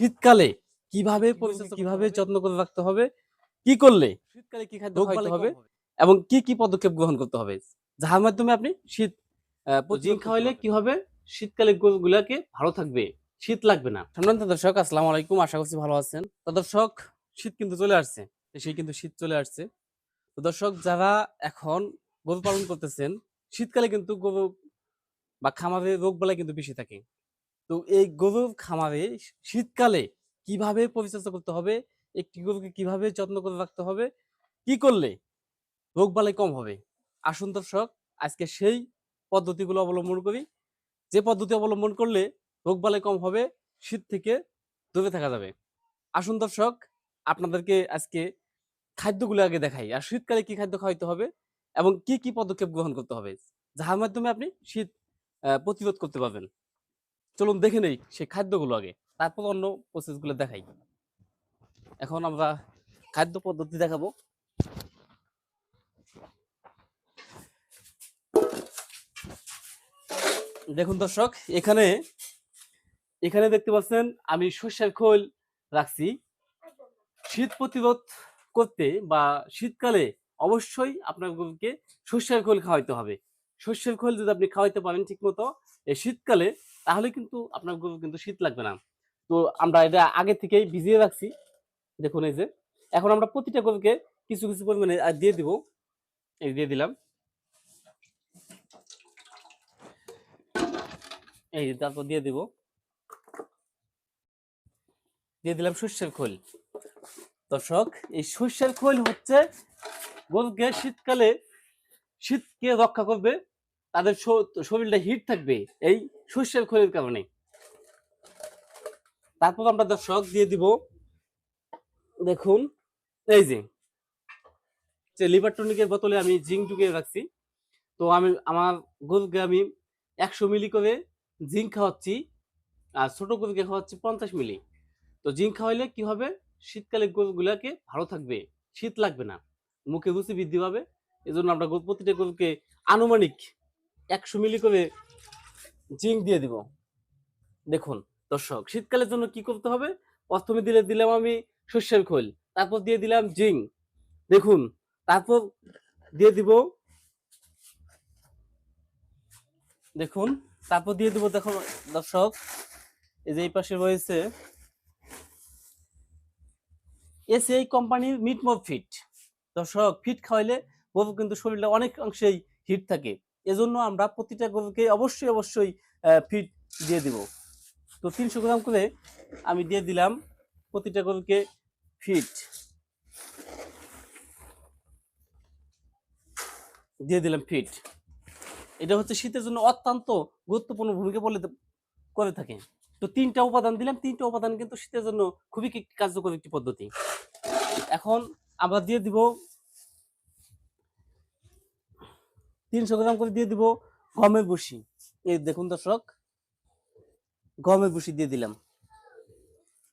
শীতকালে কীভাবে পরিচর্যা কীভাবে যত্ন করে রাখতে হবে? কি করলে শীতকালে কি খাদ্য খাওয়াতে হবে? এবং কি কি পদক্ষেপ গ্রহণ করতে হবে? যার মাধ্যমে আপনি শীত জিঙ্ক খাওয়াইলে কি হবে শীতকালে গরুগুলাকে ভালো থাকবে? শীত লাগবে না। সম্মানিত দর্শক আসসালামু আলাইকুম। আশা করছি ভালো আছেন। তো দর্শক শীত কিন্তু চলে আসছে। সেই কিন্তু শীত চলে আসছে। তো দর্শক যারা এখন গরু পালন করতেছেন শীতকালে কিন্তু গরু বা খামারে রোগ বালাই কিন্তু বেশি থাকে। তো এই গরুর খামারে শীতকালে কীভাবে পরিচর্যা করতে হবে? একটি গরুকে কীভাবে যত্ন করে রাখতে হবে? কি করলে রোগ বালাই কম হবে? আসুন দর্শক, আজকে সেই পদ্ধতিগুলো অবলম্বন করি। যে পদ্ধতি অবলম্বন করলে রোগ বালাই কম হবে, শীত থেকে দূরে থাকা যাবে। আসুন দর্শক, আপনাদেরকে আজকে খাদ্যগুলো আগে দেখাই। আর শীতকালে কি খাদ্য খাওয়াইতে হবে এবং কি কি পদক্ষেপ গ্রহণ করতে হবে? যার মাধ্যমে আপনি শীত প্রতিরোধ করতে পারবেন। চলুন দেখে নেই সেই খাদ্যগুলো আগে। তারপর অন্য প্রসেসগুলো দেখাই। এখন আমরা খাদ্য পদ্ধতি দেখাবো। দেখুন দর্শক, এখানে এখানে দেখতে পাচ্ছেন, আমি সর্ষের খোল রাখছি। শীত প্রতিরোধ করতে বা শীতকালে অবশ্যই আপনার গরুকে সর্ষের খোল খাওয়াইতে হবে। সর্ষের খোল যদি আপনি খাওয়াইতে পারেন ঠিক মতো এই শীতকালে তাহলে কিন্তু আপনার গরু কিন্তু শীত লাগবে না। তো আমরা এটা আগে থেকেই ভিজিয়ে রাখছি। দেখুন এই যে, এখন আমরা প্রতিটা গরুকে কিছু কিছু পরিমাণে দিয়ে দিব। এই দিয়ে দিলাম। এই যে, তারপর দিয়ে দিব। দিয়ে দিলাম সর্ষের খোল। দর্শক, এই সর্ষের খোল হচ্ছে গরুকে শীতকালে, শীতকে রক্ষা করবে। তাদের শরীরটা হিট থাকবে। এই সর্ষের খোলের কারণে তারপর আমরা দর্শক দিয়ে দিব, দেখুন, এই যে লিভার টনিকের বোতলে আমি জিঙ্ক ঢুকিয়ে রাখছি। তো আমি, আমার গরুকে আমি একশো মিলি করে জিঙ্ক খাওয়াচ্ছি, আর ছোটো গরুকে খাওয়াচ্ছি পঞ্চাশ মিলি। তো জিঙ্ক খাওয়াইলে কি হবে? শীতকালে গরুগুলাকে ভালো থাকবে, শীত লাগবে না, মুখে রুচি বৃদ্ধি পাবে। এজন্য আমরা গরু- প্রতিটা গরুকে আনুমানিক একশো মিলি করে জিঙ্ক দিয়ে দিব। দেখুন, দর্শক, শীতকালের জন্য কি করতে হবে? প্রথমে দিলে দিলাম আমি শস্যের খোল, তারপর দিয়ে দিলাম জিঙ্ক। দেখুন, তারপর দিয়ে দিব দেখুন, তারপর দিয়ে দিব দেখুন, দর্শক, এই যে এই পাশে রয়েছে এসে এই কোম্পানির মিটমোর ফিট। দর্শক, ফিট খাওয়াইলে গরু কিন্তু শরীরটা অনেক অংশেই হিট থাকে। এজন্য আমরা প্রতিটা গরুকে অবশ্যই অবশ্যই ফিট দিয়ে দিব। তো তিনশো গ্রাম করে আমি দিয়ে দিলাম প্রতিটা গরুকে ফিট দিয়ে দিলাম ফিট এটা হচ্ছে শীতের জন্য অত্যন্ত গুরুত্বপূর্ণ ভূমিকা বলে করে থাকে। তো তিনটা উপাদান দিলাম, তিনটা উপাদান কিন্তু শীতের জন্য খুবই কার্যকর একটি পদ্ধতি। এখন আমরা দিয়ে দিব তিনশো গ্রাম করে দিয়ে দিব গমের বসি এই দেখুন দর্শক, গমের বসি দিয়ে দিলাম।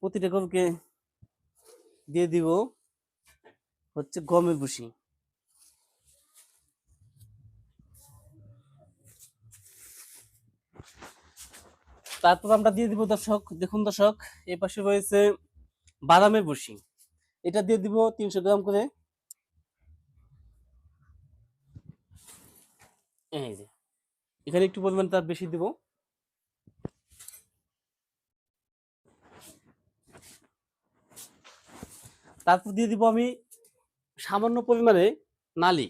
প্রতিটা গরুকে দিয়ে দিব হচ্ছে গমের বসি তারপর আমরা দিয়ে দিব দর্শক, দেখুন দর্শক এই পাশে রয়েছে বাদামের বসি এটা দিয়ে দিব তিনশো গ্রাম করে এই যে, এখানে একটু পরিমাণ তার বেশি দিব। তারপর দিয়ে দিব আমি সামান্য পরিমাণে নালি।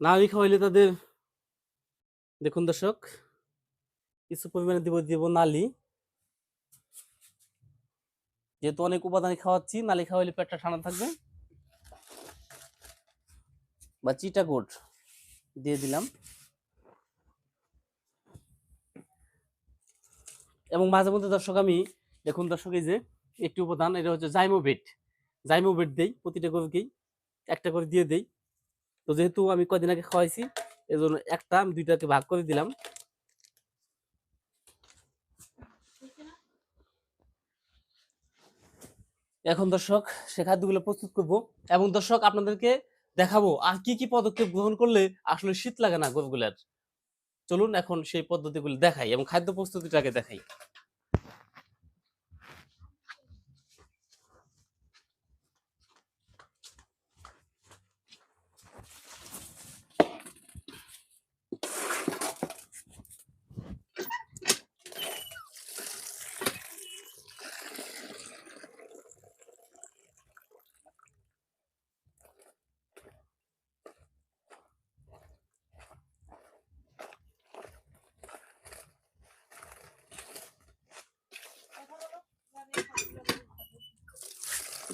নালি খাওয়াইলে তাদের, দেখুন দর্শক, কিছু পরিমাণে দিব দিব নালি। যেহেতু অনেক উপাদান খাওয়াচ্ছি, নালি খাওয়াইলে পেটটা ঠান্ডা থাকবে। বা চিটা গোট দিয়ে দিলাম। এবং মাঝে মধ্যে দর্শক আমি, দেখুন দর্শক, এই যে একটি উপাদান, এটা হচ্ছে জাইমোবেট জাইমোবেট দেই, প্রতিটা গরুকেই একটা করে দিয়ে দেই। তো যেহেতু আমি কদিন আগে খাওয়াইছি এই জন্য একটা আমি দুইটাকে ভাগ করে দিলাম। এখন দর্শক, সে খাদ্যগুলো প্রস্তুত করব। এবং দর্শক, আপনাদেরকে দেখাবো আর কি কি পদক্ষেপ গ্রহণ করলে আসলে শীত লাগে না গরুগুলার চলুন এখন সেই পদ্ধতিগুলি দেখাই এবং খাদ্য প্রস্তুতিটাকে দেখাই।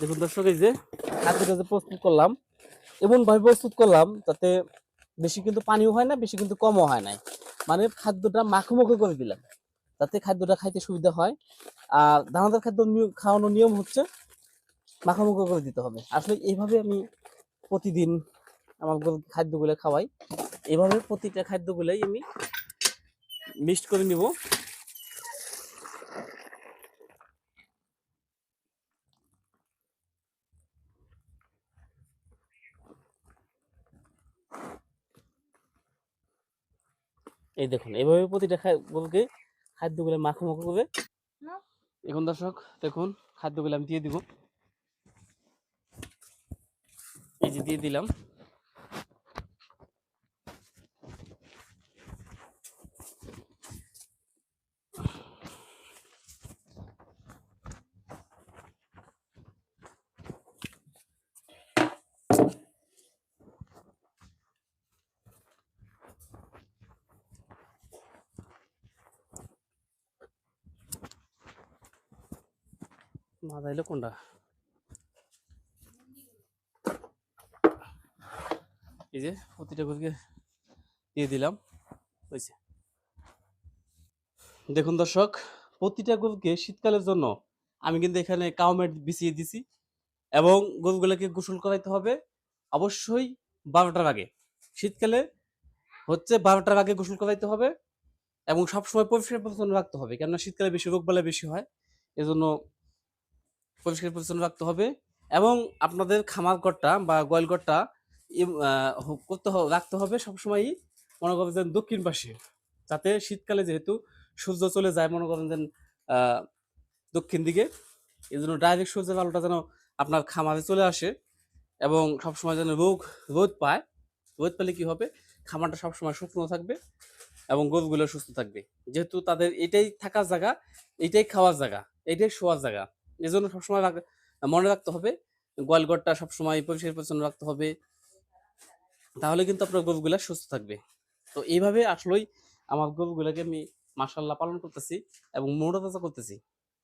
দেখুন দর্শক, এই যে খাদ্যটা যে প্রস্তুত করলাম, এমন ভাবে প্রস্তুত করলাম যাতে বেশি কিন্তু পানিও হয় না, বেশি কিন্তু কমও হয় নাই। মানে খাদ্যটা মাখো করে দিলাম, যাতে খাদ্যটা খাইতে সুবিধা হয়। আর দানাদার খাদ্য খাওয়ানোর নিয়ম হচ্ছে মাখামুখো করে দিতে হবে। আসলে এইভাবে আমি প্রতিদিন আমার খাদ্যগুলো খাওয়াই। এভাবে প্রতিটা খাদ্যগুলোই আমি মিক্সড করে নিব। এই দেখুন এইভাবে প্রতিটা বলকে খাদ্যগুলো মাখো মাখো করে এখন দর্শক দেখুন খাদ্যগুলো আমি দিয়ে দিব। এই যে দিয়ে দিলাম। মাথা এলো কোনটা? এই যে প্রতিটা গরুকে দিয়ে দিলাম, হয়েছে। দেখুন দর্শক, প্রতিটা গরুকে শীতকালের জন্য আমি কিন্তু এখানে কাউমেট বিছিয়ে দিছি এবং গরুগুলোকে গোসল করাইতে হবে অবশ্যই বারোটার আগে। শীতকালে হচ্ছে বারোটার আগে গোসল করাইতে হবে এবং সবসময় পরিষ্কার পরিচ্ছন্ন রাখতে হবে, কেননা শীতকালে বেশি রোগ বালাই বেশি হয়, এজন্য পরিষ্কার পরিচ্ছন্ন রাখতে হবে এবং আপনাদের খামার ঘরটা বা গোয়াল ঘরটা করতে রাখতে হবে সবসময়ই। মনে করেন যেন দক্ষিণ পাশে, যাতে শীতকালে যেহেতু সূর্য চলে যায়, মনে করেন যেন দক্ষিণ দিকে। এই জন্য ডাইরেক্ট সূর্যের আলোটা যেন আপনার খামারে চলে আসে এবং সবসময় যেন রোগ, রোদ পায়। রোদ পেলে কী হবে? খামারটা সবসময় শুকনো থাকবে এবং গরুগুলো সুস্থ থাকবে। যেহেতু তাদের এটাই থাকার জায়গা, এটাই খাওয়ার জায়গা, এটাই শোয়ার জায়গা। এই জন্য সবসময় মনে রাখতে হবে, গোয়ালঘরটা সবসময় পরিষ্কার পরিচ্ছন্ন রাখতে হবে, তাহলে কিন্তু আপনার গরুগুলা সুস্থ থাকবে। তো এইভাবে আসলেই আমার গরুগুলাকে আমি মাসাল্লাহ পালন করতেছি এবং মনোরতাজা করতেছি।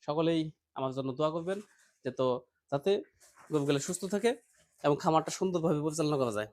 সকলেই আমার জন্য দোয়া করবেন যে তো যাতে গরুগুলা সুস্থ থাকে এবং খামারটা সুন্দরভাবে পরিচালনা করা যায়।